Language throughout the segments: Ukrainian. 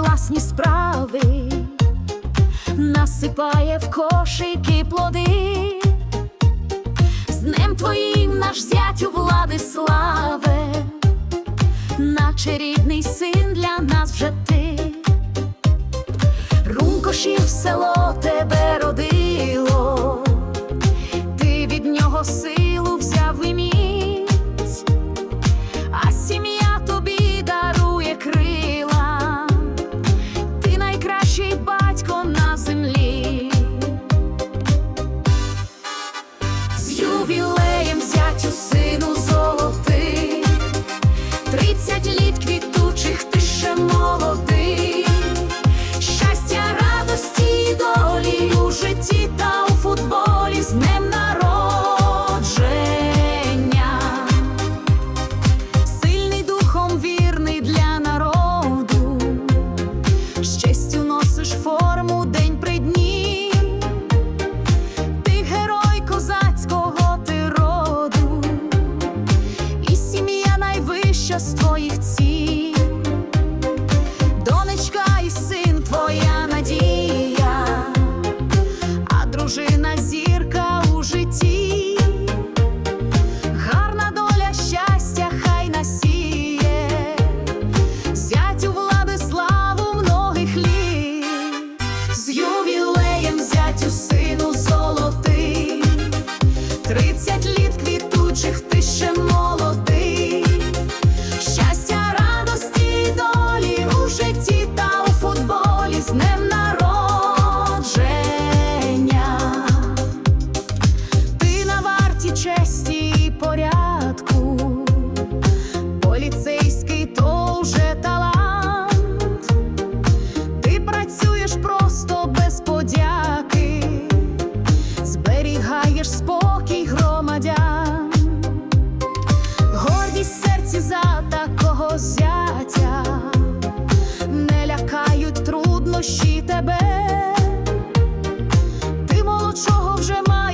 власні справи, насипає в кошики плоди, з ним твоїм наш зятю влади славе. you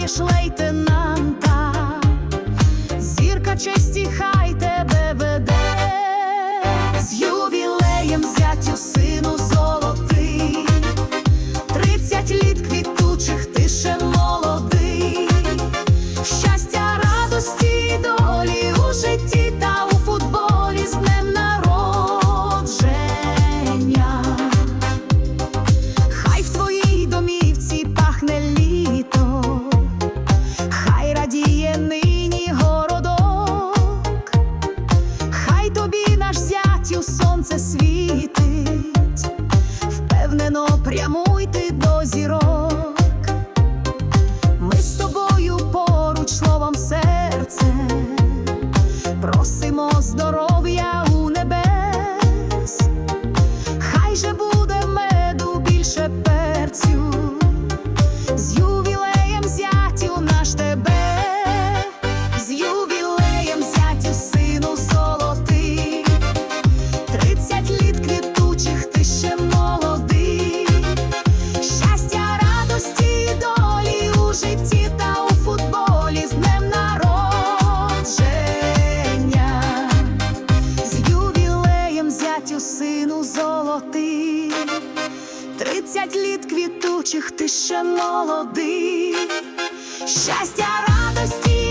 званіш лейтенанта, зірка честі хай тебе веде з ювілеєм зятю. Habría п'ять літ квітучих ти ще молодий, щастя радості.